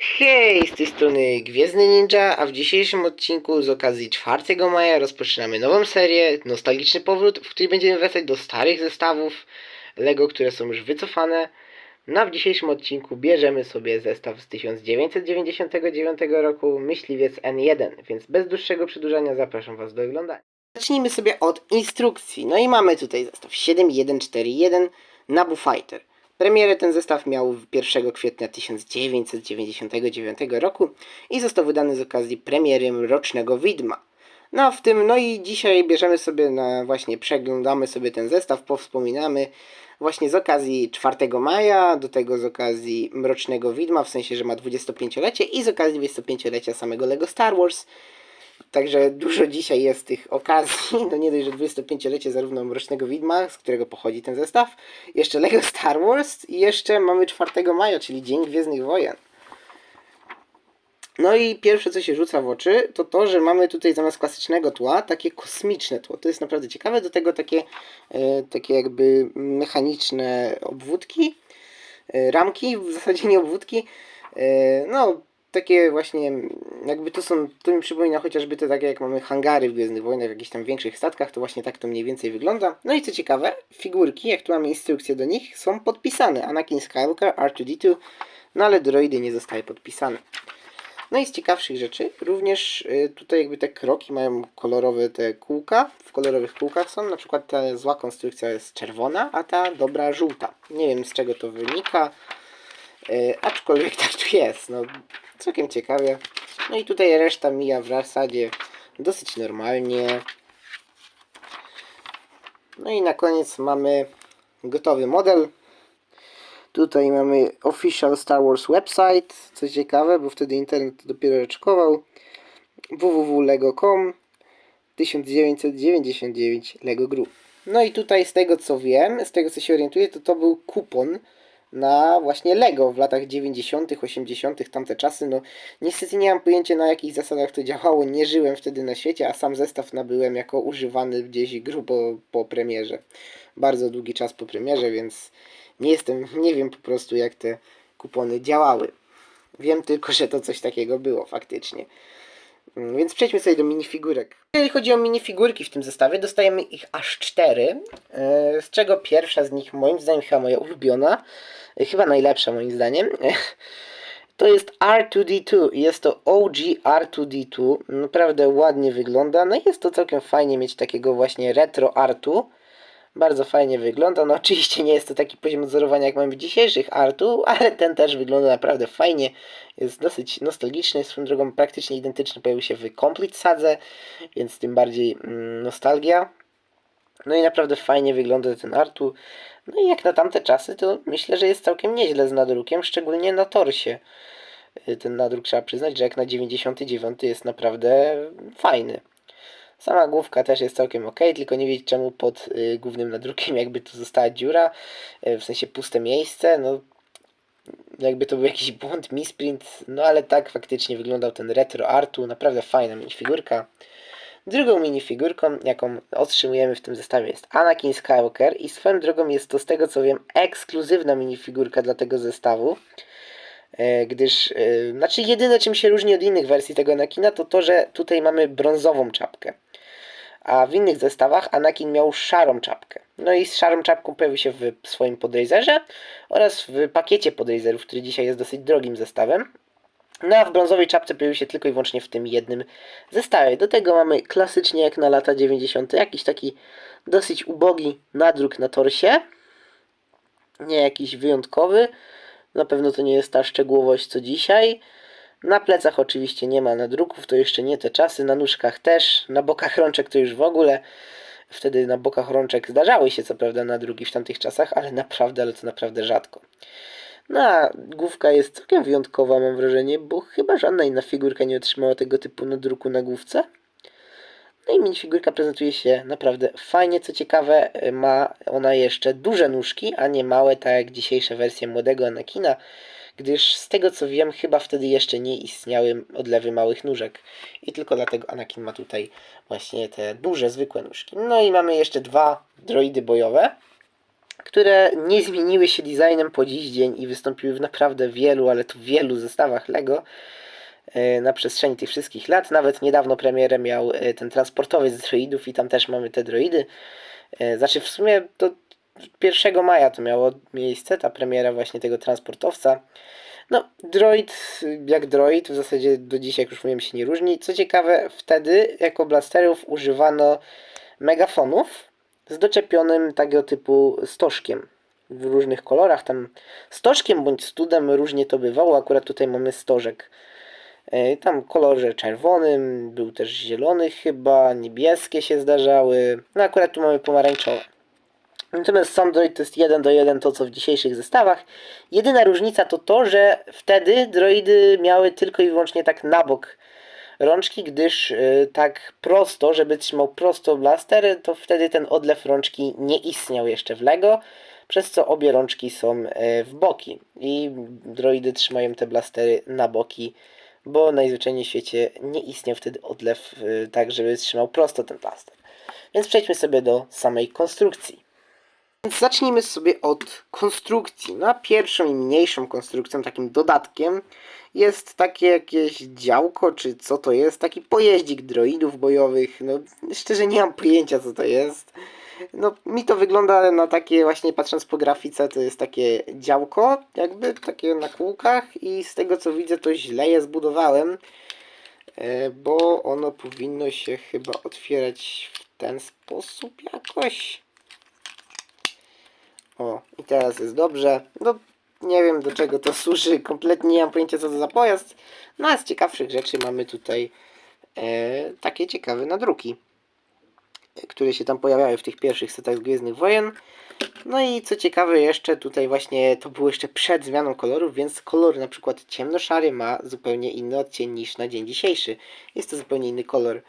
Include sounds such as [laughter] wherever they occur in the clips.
Hej, z tej strony Gwiezdny Ninja, a w dzisiejszym odcinku z okazji 4 maja rozpoczynamy nową serię, nostalgiczny powrót, w której będziemy wracać do starych zestawów LEGO, które są już wycofane. No a w dzisiejszym odcinku bierzemy sobie zestaw z 1999 roku, Myśliwiec N1, więc bez dłuższego przedłużania zapraszam Was do oglądania. Zacznijmy sobie od instrukcji. No i mamy tutaj zestaw 7141 Nabu Fighter. Premierę ten zestaw miał 1 kwietnia 1999 roku i został wydany z okazji premiery Rocznego Widma. No w tym, no i dzisiaj bierzemy sobie na właśnie, przeglądamy sobie ten zestaw, powspominamy właśnie z okazji 4 maja, do tego z okazji Mrocznego Widma, w sensie, że ma 25-lecie i z okazji 25-lecia samego LEGO Star Wars. Także dużo dzisiaj jest tych okazji. [laughs] No nie dość, że 25-lecie zarówno Mrocznego Widma, z którego pochodzi ten zestaw, jeszcze Lego Star Wars i jeszcze mamy 4 maja, czyli Dzień Gwiezdnych Wojen. No i pierwsze co się rzuca w oczy, to to, że mamy tutaj zamiast klasycznego tła takie kosmiczne tło. To jest naprawdę ciekawe, do tego takie, e, takie jakby mechaniczne obwódki, e, ramki, w zasadzie nie obwódki. E, no, takie właśnie, jakby to są, to mi przypomina chociażby te takie jak mamy hangary w Gwiezdnych Wojnach, w jakichś tam większych statkach, to właśnie tak to mniej więcej wygląda. No i co ciekawe, figurki, jak tu mamy instrukcje do nich, są podpisane. Anakin Skywalker, R2-D2, no ale droidy nie zostały podpisane. No i z ciekawszych rzeczy, również y, tutaj jakby te kroki mają kolorowe te kółka, w kolorowych kółkach są, na przykład ta zła konstrukcja jest czerwona, a ta dobra żółta. Nie wiem z czego to wynika, y, aczkolwiek tak tu jest, no całkiem ciekawie. No i tutaj reszta mija w zasadzie dosyć normalnie. No i na koniec mamy gotowy model. Tutaj mamy official Star Wars website, co ciekawe, bo wtedy internet dopiero raczkował. www.lego.com 1999 Lego Group. No i tutaj z tego co wiem, z tego co się orientuję, to to był kupon na właśnie Lego w latach 90., 80., tamte czasy. No niestety nie mam pojęcia na jakich zasadach to działało, nie żyłem wtedy na świecie, a sam zestaw nabyłem jako używany gdzieś grubo po premierze. Bardzo długi czas po premierze, więc nie jestem, nie wiem po prostu jak te kupony działały. Wiem tylko, że to coś takiego było faktycznie. Mm, Więc przejdźmy sobie do minifigurek. Jeżeli chodzi o minifigurki w tym zestawie, dostajemy ich aż cztery, e, z czego pierwsza z nich moim zdaniem chyba moja ulubiona, e, chyba najlepsza moim zdaniem. [laughs] To jest R2D2 i jest to OG R2D2. Naprawdę ładnie wygląda. No i jest to całkiem fajnie mieć takiego właśnie retro R2. Bardzo fajnie wygląda. No oczywiście nie jest to taki poziom odzorowania jak mamy w dzisiejszych artu, ale ten też wygląda naprawdę fajnie. Jest dosyć nostalgiczny, swoją drogą praktycznie identyczny pojawił się w Complete Sadze, więc tym bardziej mm, nostalgia. No i naprawdę fajnie wygląda ten artu. No i jak na tamte czasy, to myślę, że jest całkiem nieźle z nadrukiem, szczególnie na torsie. Y, Ten nadruk trzeba przyznać, że jak na 99 jest naprawdę fajny. Sama główka też jest całkiem ok, tylko nie wiedzieć czemu pod y, głównym nadrukiem [laughs] jakby tu została dziura, y, w sensie puste miejsce, no jakby to był jakiś błąd, misprint, no ale tak faktycznie wyglądał ten retro artu, naprawdę fajna minifigurka. Drugą minifigurką, jaką otrzymujemy w tym zestawie jest Anakin Skywalker i swoją drogą jest to z tego co wiem ekskluzywna minifigurka dla tego zestawu. E, gdyż, e, znaczy jedyne czym się różni od innych wersji tego Anakina to to, że tutaj mamy brązową czapkę. A w innych zestawach Anakin miał szarą czapkę. No i z szarą czapką pojawił się w swoim podrazerze oraz w pakiecie podrazerów, który dzisiaj jest dosyć drogim zestawem. No a w brązowej czapce pojawił się tylko i wyłącznie w tym jednym zestawie. Do tego mamy klasycznie jak na lata 90. jakiś taki dosyć ubogi nadruk na torsie. Nie jakiś wyjątkowy. Na pewno to nie jest ta szczegółowość co dzisiaj. Na plecach oczywiście nie ma nadruków, to jeszcze nie te czasy. Na nóżkach też, na bokach rączek to już w ogóle. Wtedy na bokach rączek zdarzały się co prawda nadruki w tamtych czasach, ale naprawdę, ale to naprawdę rzadko. No a główka jest całkiem wyjątkowa mam wrażenie, bo chyba żadna inna figurka nie otrzymała tego typu nadruku na główce. No i minifigurka prezentuje się naprawdę fajnie. Co ciekawe, ma ona jeszcze duże nóżki, a nie małe, tak jak dzisiejsze wersje młodego Anakina, gdyż z tego co wiem, chyba wtedy jeszcze nie istniały odlewy małych nóżek. I tylko dlatego Anakin ma tutaj właśnie te duże, zwykłe nóżki. No i mamy jeszcze dwa droidy bojowe. które nie zmieniły się designem po dziś dzień i wystąpiły w naprawdę wielu, ale to wielu zestawach LEGO e, na przestrzeni tych wszystkich lat. Nawet niedawno premierę miał e, ten transportowy z droidów i tam też mamy te droidy. E, Znaczy w sumie to 1 maja to miało miejsce, ta premiera właśnie tego transportowca. No, droid jak droid, w zasadzie do dzisiaj, jak już mówiłem, się nie różni. Co ciekawe, wtedy jako blasterów używano megafonów z doczepionym takiego typu stożkiem w różnych kolorach. Tam stożkiem bądź studem różnie to bywało. Akurat tutaj mamy stożek. E, Tam kolorze czerwonym, był też zielony chyba, niebieskie się zdarzały. No akurat tu mamy pomarańczowe. Natomiast sam droid to jest 1 do 1 to co w dzisiejszych zestawach. Jedyna różnica to to, że wtedy droidy miały tylko i wyłącznie tak na bok rączki, gdyż y, tak prosto, żeby trzymał prosto blaster, to wtedy ten odlew rączki nie istniał jeszcze w LEGO, przez co obie rączki są y, w boki i droidy trzymają te blastery na boki, bo najzwyczajniej w świecie nie istniał wtedy odlew y, tak, żeby trzymał prosto ten blaster. Więc przejdźmy sobie do samej konstrukcji. Więc zacznijmy sobie od konstrukcji. Na pierwszą i mniejszą konstrukcją, takim dodatkiem, jest takie jakieś działko, czy co to jest, taki pojeździk droidów bojowych. No, szczerze nie mam pojęcia, co to jest. No, mi to wygląda na takie, właśnie patrząc po grafice, to jest takie działko, jakby takie na kółkach, i z tego co widzę, to źle je zbudowałem, e, bo ono powinno się chyba otwierać w ten sposób jakoś. O, i teraz jest dobrze. No, nie wiem do czego to służy, kompletnie nie mam pojęcia co to za pojazd. No, a z ciekawszych rzeczy mamy tutaj e, takie ciekawe nadruki, które się tam pojawiały w tych pierwszych setach Gwiezdnych Wojen. No i co ciekawe jeszcze, tutaj właśnie to było jeszcze przed zmianą kolorów, więc kolor na przykład ciemnoszary ma zupełnie inny odcień niż na dzień dzisiejszy. Jest to zupełnie inny kolor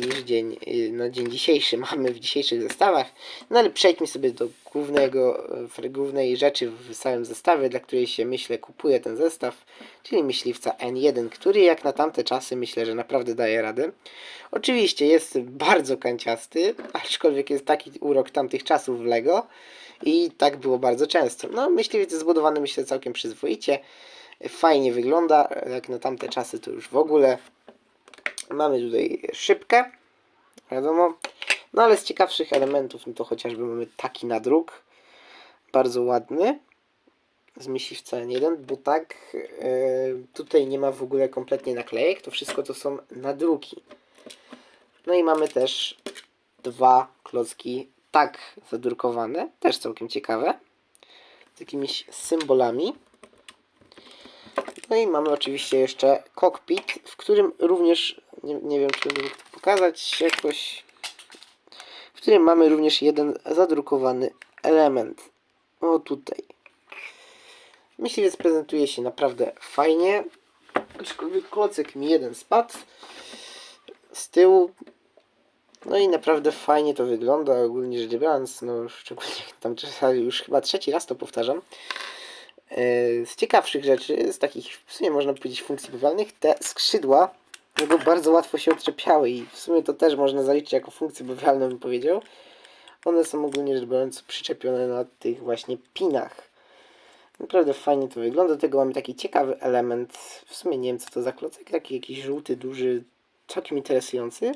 niż dzień, y, na dzień dzisiejszy [laughs] mamy w dzisiejszych zestawach. No ale przejdźmy sobie do głównego, e, głównej rzeczy w całym zestawie, dla której się myślę kupuje ten zestaw, czyli myśliwca N1, który jak na tamte czasy myślę, że naprawdę daje radę. Oczywiście jest bardzo kanciasty, aczkolwiek jest taki urok tamtych czasów w Lego i tak było bardzo często. No myśliwiec jest zbudowany myślę całkiem przyzwoicie, fajnie wygląda, jak na tamte czasy to już w ogóle. Mamy tutaj szybkę, wiadomo. No ale z ciekawszych elementów, no to chociażby mamy taki nadruk, bardzo ładny, z myśliwca N1, bo tak e, tutaj nie ma w ogóle kompletnie naklejek, to wszystko to są nadruki. No i mamy też dwa klocki tak zadrukowane, też całkiem ciekawe, z jakimiś symbolami. No i mamy oczywiście jeszcze kokpit, w którym również, nie, nie wiem czy to pokazać jakoś, w którym mamy również jeden zadrukowany element. O tutaj. Myśliwiec prezentuje się naprawdę fajnie, aczkolwiek klocek mi jeden spadł z tyłu. No i naprawdę fajnie to wygląda, ogólnie rzecz biorąc, no szczególnie tam czasami już chyba trzeci raz to powtarzam. E, Z ciekawszych rzeczy, z takich w sumie można powiedzieć funkcji bawalnych, te skrzydła bo bardzo łatwo się odczepiały i w sumie to też można zaliczyć jako funkcję bawialną, bym powiedział. One są ogólnie rzecz biorąc przyczepione na tych właśnie pinach. Naprawdę fajnie to wygląda. Do tego mamy taki ciekawy element. W sumie nie wiem co to za klocek. Taki jakiś żółty, duży, całkiem interesujący.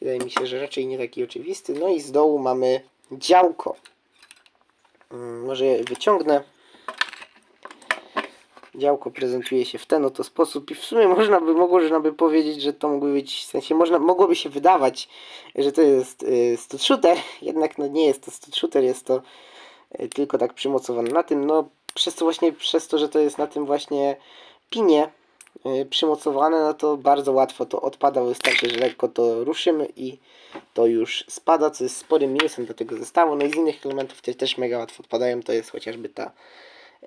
Wydaje mi się, że raczej nie taki oczywisty. No i z dołu mamy działko. Mm, Może je wyciągnę. Działko prezentuje się w ten oto sposób i w sumie można by, można by powiedzieć, że to mógłby być, w sensie można, mogłoby się wydawać, że to jest y, stud shooter, [laughs] jednak no nie jest to stud shooter, jest to y, tylko tak przymocowane na tym, no przez to właśnie, przez to, że to jest na tym właśnie pinie y, przymocowane, no to bardzo łatwo to odpada, wystarczy, że lekko to ruszymy i to już spada, co jest sporym minusem do tego zestawu, no i z innych elementów, które też mega łatwo odpadają, to jest chociażby ta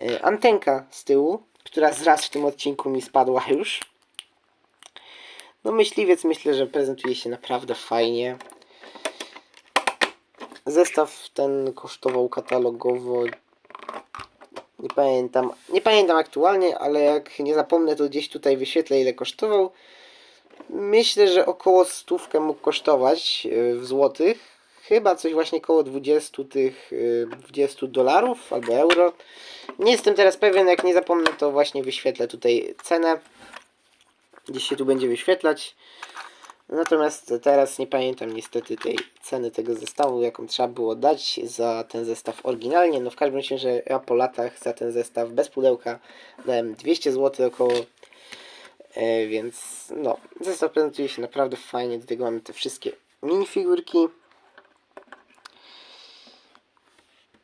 y, antenka z tyłu, która zraz w tym odcinku mi spadła już. No myśliwiec myślę, że prezentuje się naprawdę fajnie. Zestaw ten kosztował katalogowo nie pamiętam, nie pamiętam aktualnie, ale jak nie zapomnę to gdzieś tutaj wyświetlę ile kosztował. Myślę, że około stówkę mógł kosztować yy, w złotych. Chyba coś właśnie koło 20 tych y, 20 dolarów albo euro. Nie jestem teraz pewien, jak nie zapomnę, to właśnie wyświetlę tutaj cenę. Gdzieś się tu będzie wyświetlać. Natomiast teraz nie pamiętam niestety tej ceny tego zestawu, jaką trzeba było dać za ten zestaw oryginalnie. No w każdym razie, że ja po latach za ten zestaw bez pudełka dałem 200 zł około. E, więc no, zestaw prezentuje się naprawdę fajnie. Do tego mamy te wszystkie minifigurki.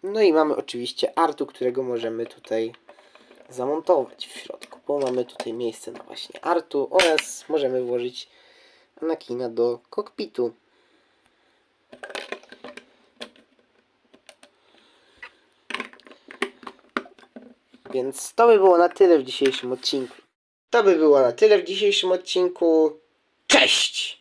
No i mamy oczywiście artu, którego możemy tutaj zamontować w środku, bo mamy tutaj miejsce na właśnie artu oraz możemy włożyć Anakina do kokpitu. Więc to by było na tyle w dzisiejszym odcinku. To by było na tyle w dzisiejszym odcinku. Cześć!